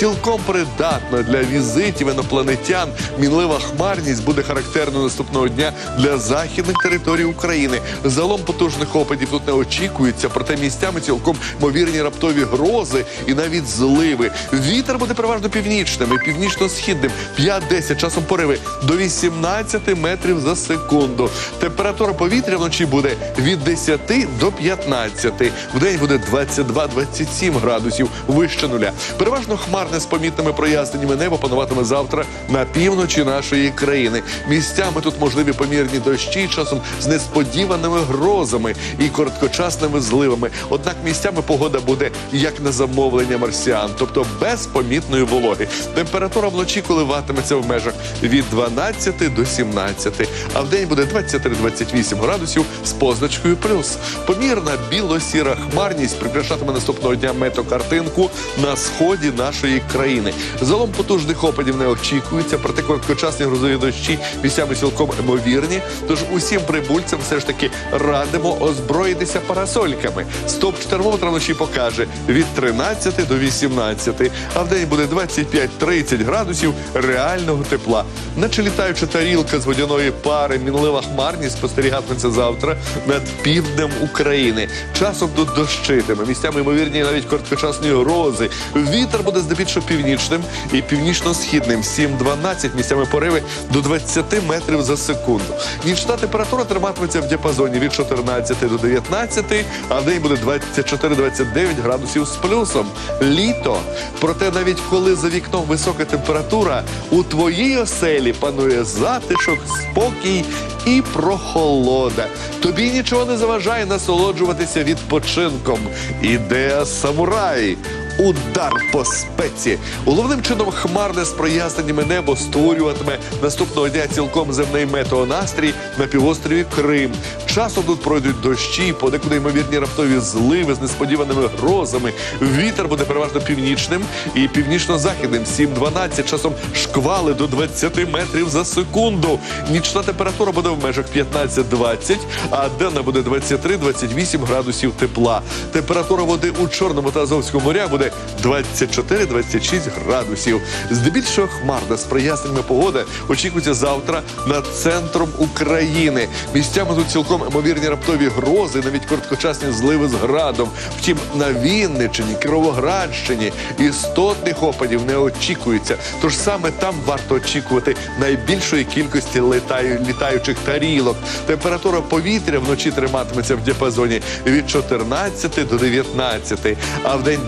цілком придатна для візитів інопланетян. Мінлива хмарність буде характерною наступного дня для західних територій України. Залом потужних опадів тут не очікується, проте місцями цілком ймовірні раптові грози і навіть зливи. Вітер буде переважно північним і північно-східним 5-10, часом пориви до 18 метрів за секунду. Температура повітря вночі буде від 10 до 15. Вдень буде 22-27 градусів вище нуля. Переважно хмарне з помітними проясненнями небо пануватиме завтра на півночі нашої країни. Місцями тут можливі помірні дощі, часом з несподіваними грозами і короткочасними зливами. Однак місцями погода буде як на замовлення марсіан, тобто без помітної вологи. Температура вночі коливатиметься в межах від 12 до 17, а в день буде 23-28 градусів з позначкою плюс. Помірна біло-сіра хмарність прикрашатиме наступного дня метокартинку на сході нашої країни. Залом потужних опадів не очікується, проте короткочасні грозові дощі місцями цілком ймовірні. Тож усім прибульцям все ж таки радимо озброїтися парасольками. Стоп термометра вночі покаже від 13 до 18, а в день буде 25-30 градусів реального тепла. Наче літаюча тарілка з водяної пари, мінлива хмарність спостерігатиметься завтра над півднем України. Часом тут дощитиме, місцями ймовірні навіть короткочасні грози. Вітер буде здебільшого північним і північно-східним 7-12 місцями пориви до 20 метрів за секунду. Нічна температура триматиметься в діапазоні від 14 до 19, а в день буде 24-29 градусів з плюсом. Літо. Проте навіть коли за вікном висока температура, у твоїй оселі панує затишок, спокій і прохолода. Тобі нічого не заважає насолоджуватися відпочинком. Іде самурай. Удар по спеці. Головним чином хмарне з проясненнями небо створюватиме наступного дня цілком земний метеонастрій на півострові Крим. Часом тут пройдуть дощі, подекуди ймовірні раптові зливи з несподіваними грозами. Вітер буде переважно північним і північно-західним 7-12, часом шквали до 20 метрів за секунду. Нічна температура буде в межах 15-20, а денна буде 23-28 градусів тепла. Температура води у Чорному та Азовському морях буде 24-26 градусів. Здебільшого хмарна з проясненнями погода очікується завтра над центром України. Місцями тут цілком ймовірні раптові грози, навіть короткочасні зливи з градом. Втім, на Вінниччині, Кіровоградщині істотних опадів не очікується. Тож саме там варто очікувати найбільшої кількості літаю, літаючих тарілок. Температура повітря вночі триматиметься в діапазоні від 14 до 19, а в день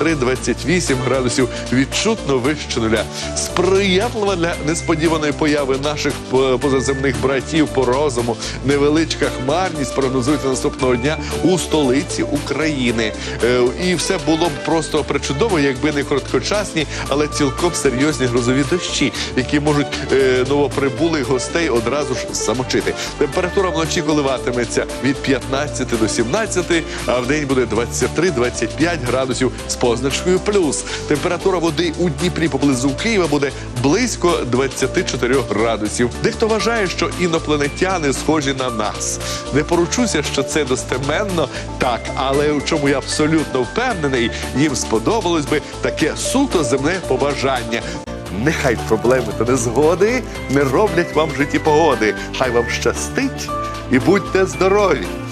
23-28 градусів відчутно вище нуля. Сприятлива для несподіваної появи наших е, позаземних братів по розуму. Невеличка хмарність прогнозується наступного дня у столиці України. Е, І все було б просто причудово, якби не короткочасні, але цілком серйозні грозові дощі, які можуть е, новоприбулих гостей одразу ж замочити. Температура вночі коливатиметься від 15 до 17, а в день буде 23-25 градусів з позначкою плюс. Температура води у Дніпрі поблизу Києва буде близько 24 градусів. Дехто вважає, що інопланетяни схожі на нас. Не поручуся, що це достеменно так, але у чому я абсолютно впевнений, їм сподобалось би таке суто земне побажання. Нехай проблеми та незгоди не роблять вам в житті погоди. Хай вам щастить і будьте здорові!